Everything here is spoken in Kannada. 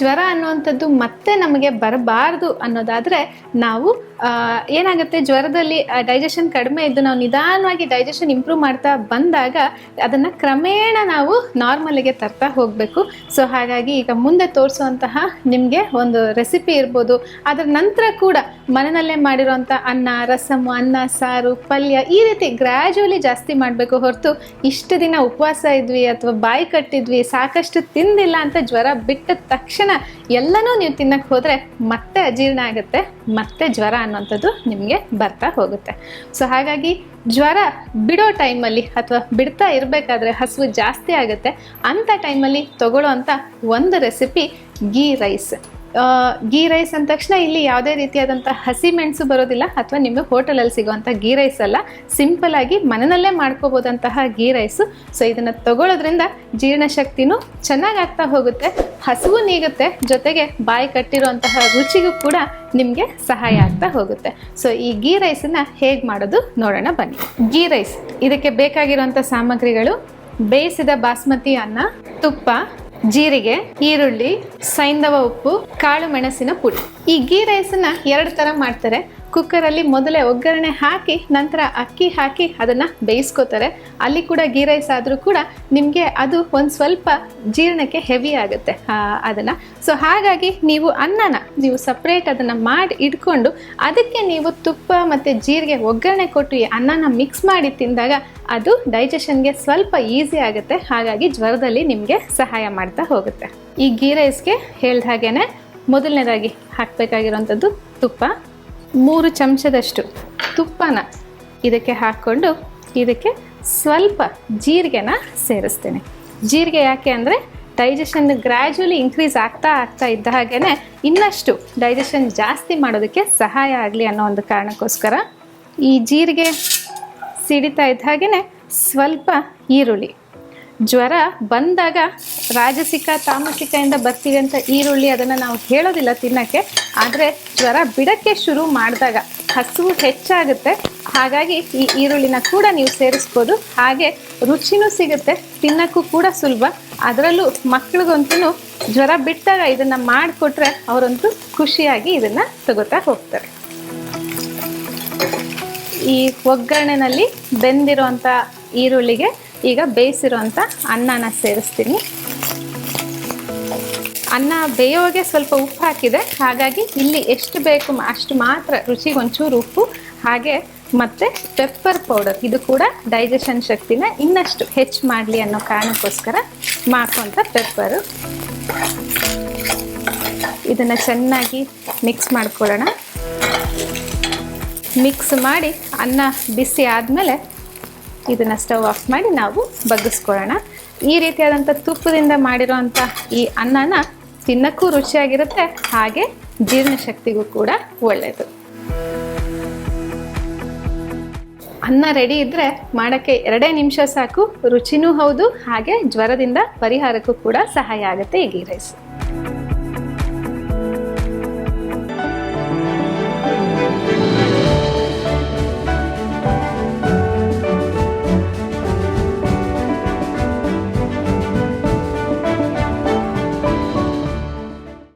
ಜ್ವರ ಅನ್ನುವಂಥದ್ದು ಮತ್ತೆ ನಮಗೆ ಬರಬಾರ್ದು ಅನ್ನೋದಾದರೆ ನಾವು ಏನಾಗುತ್ತೆ ಜ್ವರದಲ್ಲಿ ಡೈಜೆಷನ್ ಕಡಿಮೆ ಇದ್ದು ನಾವು ನಿಧಾನವಾಗಿ ಡೈಜೆಷನ್ ಇಂಪ್ರೂವ್ ಮಾಡ್ತಾ ಬಂದಾಗ ಅದನ್ನು ಕ್ರಮೇಣ ನಾವು ನಾರ್ಮಲಿಗೆ ತರ್ತಾ ಹೋಗಬೇಕು. ಸೊ ಹಾಗಾಗಿ ಈಗ ಮುಂದೆ ತೋರಿಸುವಂತಹ ನಿಮಗೆ ಒಂದು ರೆಸಿಪಿ ಇರ್ಬೋದು. ಅದರ ನಂತರ ಕೂಡ ಮನೆಯಲ್ಲೇ ಮಾಡಿರುವಂಥ ಅನ್ನ ರಸಮ್ ಅನ್ನ, ಸಾರು, ಪಲ್ಯ ಈ ರೀತಿ ಗ್ರ್ಯಾಜುವಲಿ ಜಾಸ್ತಿ ಮಾಡಬೇಕು. ಹೊರತು ಇಷ್ಟು ದಿನ ಉಪವಾಸ ಇದ್ವಿ ಅಥವಾ ಬಾಯಿ ಕಟ್ಟಿದ್ವಿ, ಸಾಕಷ್ಟು ತಿಂದಿಲ್ಲ ಅಂತ ಜ್ವರ ಬಿಟ್ಟ ತಕ್ಷಣ ಎಲ್ಲನೂ ನೀವು ತಿನ್ನಕ್ಕೆ ಹೋದ್ರೆ ಮತ್ತೆ ಅಜೀರ್ಣ ಆಗುತ್ತೆ, ಮತ್ತೆ ಜ್ವರ ಅನ್ನೋಂಥದ್ದು ನಿಮಗೆ ಬರ್ತಾ ಹೋಗುತ್ತೆ. ಸೊ ಹಾಗಾಗಿ ಜ್ವರ ಬಿಡೋ ಟೈಮಲ್ಲಿ ಅಥವಾ ಬಿಡ್ತಾ ಇರಬೇಕಾದ್ರೆ ಹಸಿವು ಜಾಸ್ತಿ ಆಗುತ್ತೆ ಅಂಥ ಟೈಮಲ್ಲಿ ತಗೊಳ್ಳೋ ಅಂಥ ಒಂದು recipe ghee rice ghee rice ಅಂದ ತಕ್ಷಣ ಇಲ್ಲಿ ಯಾವುದೇ ರೀತಿಯಾದಂಥ ಹಸಿ ಮೆಣಸು ಬರೋದಿಲ್ಲ ಅಥವಾ ನಿಮಗೆ ಹೋಟೆಲಲ್ಲಿ ಸಿಗುವಂಥ ಗೀ ರೈಸ್ ಅಲ್ಲ. ಸಿಂಪಲ್ ಆಗಿ ಮನೆಯಲ್ಲೇ ಮಾಡ್ಕೋಬೋದಂತಹ ಗೀ ರೈಸು. ಸೊ ಇದನ್ನು ತಗೊಳ್ಳೋದ್ರಿಂದ ಜೀರ್ಣಶಕ್ತಿನೂ ಚೆನ್ನಾಗಾಗ್ತಾ ಹೋಗುತ್ತೆ, ಹಸುವು ನೀಗುತ್ತೆ, ಜೊತೆಗೆ ಬಾಯಿ ಕಟ್ಟಿರುವಂತಹ ರುಚಿಗೂ ಕೂಡ ನಿಮಗೆ ಸಹಾಯ ಆಗ್ತಾ ಹೋಗುತ್ತೆ. ಸೊ ಈ ಗೀ ರೈಸನ್ನು ಹೇಗೆ ಮಾಡೋದು ನೋಡೋಣ ಬನ್ನಿ. ಗೀ ರೈಸ್, ಇದಕ್ಕೆ ಬೇಕಾಗಿರುವಂಥ ಸಾಮಗ್ರಿಗಳು ಬೇಯಿಸಿದ ಬಾಸ್ಮತಿ ಅನ್ನ, ತುಪ್ಪ ಜೀರಿಗೆ, ಈರುಳ್ಳಿ ಸೈಂಧವ ಉಪ್ಪು, ಕಾಳು ಮೆಣಸಿನ ಪುಡಿ. ಈ ಗೀ ರೈಸನ್ನ ಎರಡು ಥರ ಮಾಡ್ತಾರೆ. ಕುಕ್ಕರಲ್ಲಿ ಮೊದಲೇ ಒಗ್ಗರಣೆ ಹಾಕಿ ನಂತರ ಅಕ್ಕಿ ಹಾಕಿ ಅದನ್ನು ಬೇಯಿಸ್ಕೋತಾರೆ. ಅಲ್ಲಿ ಕೂಡ ಗೀ ರೈಸ್ ಆದರೂ ಕೂಡ ನಿಮಗೆ ಅದು ಒಂದು ಸ್ವಲ್ಪ ಜೀರ್ಣಕ್ಕೆ ಹೆವಿ ಆಗುತ್ತೆ ಅದನ್ನು. ಸೊ ಹಾಗಾಗಿ ನೀವು ಅನ್ನನ ನೀವು ಸಪ್ರೇಟ್ ಅದನ್ನು ಮಾಡಿ ಇಟ್ಕೊಂಡು ಅದಕ್ಕೆ ನೀವು ತುಪ್ಪ ಮತ್ತು ಜೀರಿಗೆ ಒಗ್ಗರಣೆ ಕೊಟ್ಟು ಈ ಅನ್ನನ ಮಿಕ್ಸ್ ಮಾಡಿ ತಿಂದಾಗ ಅದು ಡೈಜೆಷನ್ಗೆ ಸ್ವಲ್ಪ ಈಸಿ ಆಗುತ್ತೆ. ಹಾಗಾಗಿ ಜ್ವರದಲ್ಲಿ ನಿಮಗೆ ಸಹಾಯ ಮಾಡ್ತಾ ಹೋಗುತ್ತೆ. ಈ ಗೀ ರೈಸ್ಗೆ ಹೇಳ್ದ ಹಾಗೇ ಮೊದಲನೇದಾಗಿ ಹಾಕಬೇಕಾಗಿರುವಂಥದ್ದು ತುಪ್ಪ. ಮೂರು ಚಮಚದಷ್ಟು ತುಪ್ಪನ ಇದಕ್ಕೆ ಹಾಕ್ಕೊಂಡು ಇದಕ್ಕೆ ಸ್ವಲ್ಪ ಜೀರಿಗೆನ ಸೇರಿಸ್ತೇನೆ. ಜೀರಿಗೆ ಯಾಕೆ ಅಂದರೆ ಡೈಜೆಷನ್ ಗ್ರ್ಯಾಜುವಲಿ ಇನ್ಕ್ರೀಸ್ ಆಗ್ತಾ ಆಗ್ತಾ ಇದ್ದ ಹಾಗೇ ಇನ್ನಷ್ಟು ಡೈಜೆಷನ್ ಜಾಸ್ತಿ ಮಾಡೋದಕ್ಕೆ ಸಹಾಯ ಆಗಲಿ ಅನ್ನೋ ಒಂದು ಕಾರಣಕ್ಕೋಸ್ಕರ ಈ ಜೀರಿಗೆ ಸಿಡಿತಾ ಇದ್ದ ಹಾಗೆಯೇ ಸ್ವಲ್ಪ ಈರುಳ್ಳಿ. ಜ್ವರ ಬಂದಾಗ ರಾಜಸಿಕ ತಾಮಸಿಕೆಯಿಂದ ಬರ್ತೀವಿ ಅಂತ ಈರುಳ್ಳಿ ಅದನ್ನು ನಾವು ಹೇಳೋದಿಲ್ಲ ತಿನ್ನೋಕ್ಕೆ, ಆದರೆ ಜ್ವರ ಬಿಡಕ್ಕೆ ಶುರು ಮಾಡಿದಾಗ ಹಸುವು ಹೆಚ್ಚಾಗುತ್ತೆ. ಹಾಗಾಗಿ ಈ ಈರುಳ್ಳಿನ ಕೂಡ ನೀವು ಸೇರಿಸ್ಬೋದು. ಹಾಗೆ ರುಚಿನೂ ಸಿಗುತ್ತೆ, ತಿನ್ನೋಕ್ಕೂ ಕೂಡ ಸುಲಭ. ಅದರಲ್ಲೂ ಮಕ್ಳಿಗಂತೂ ಜ್ವರ ಬಿಟ್ಟಾಗ ಇದನ್ನು ಮಾಡಿಕೊಟ್ರೆ ಅವರಂತೂ ಖುಷಿಯಾಗಿ ಇದನ್ನು ತಗೋತಾ ಹೋಗ್ತಾರೆ. ಈ ಒಗ್ಗರಣೆನಲ್ಲಿ ಬೆಂದಿರುವಂತ ಈರುಳ್ಳಿಗೆ ಈಗ ಬೇಯಿಸಿರುವಂಥ ಅನ್ನನ ಸೇರಿಸ್ತೀನಿ. ಅನ್ನ ಬೇಯೋಗೆ ಸ್ವಲ್ಪ ಉಪ್ಪು ಹಾಕಿದೆ. ಹಾಗಾಗಿ ಇಲ್ಲಿ ಎಷ್ಟು ಬೇಕು ಅಷ್ಟು ಮಾತ್ರ ರುಚಿಗೆ ಒಂಚೂರು ಉಪ್ಪು, ಹಾಗೆ ಮತ್ತು ಪೆಪ್ಪರ್ ಪೌಡರ್ ಇದು ಕೂಡ ಡೈಜೆಷನ್ ಶಕ್ತಿನ ಇನ್ನಷ್ಟು ಹೆಚ್ಚು ಮಾಡಲಿ ಅನ್ನೋ ಕಾರಣಕ್ಕೋಸ್ಕರ ಮಾಡ್ಕೊಂತ ಪೆಪ್ಪರು ಇದನ್ನು ಚೆನ್ನಾಗಿ ಮಿಕ್ಸ್ ಮಾಡ್ಕೊಳ್ಳೋಣ. ಮಿಕ್ಸ್ ಮಾಡಿ ಅನ್ನ ಬಿಸಿ ಆದಮೇಲೆ ಇದನ್ನು ಸ್ಟವ್ ಆಫ್ ಮಾಡಿ ನಾವು ಬಗ್ಗಿಸ್ಕೊಳ್ಳೋಣ. ಈ ರೀತಿಯಾದಂಥ ತುಪ್ಪದಿಂದ ಮಾಡಿರೋವಂಥ ಈ ಅನ್ನನ ತಿನ್ನಕ್ಕೂ ರುಚಿಯಾಗಿರುತ್ತೆ, ಹಾಗೆ ಜೀರ್ಣಶಕ್ತಿಗೂ ಕೂಡ ಒಳ್ಳೆಯದು ಅನ್ನ ರೆಡಿ ಇದ್ದರೆ ಮಾಡೋಕ್ಕೆ ಎರಡೇ ನಿಮಿಷ ಸಾಕು. ರುಚಿನೂ ಹೌದು, ಹಾಗೆ ಜ್ವರದಿಂದ ಪರಿಹಾರಕ್ಕೂ ಕೂಡ ಸಹಾಯ ಆಗುತ್ತೆ ಈ ಗೀ ರೈಸ್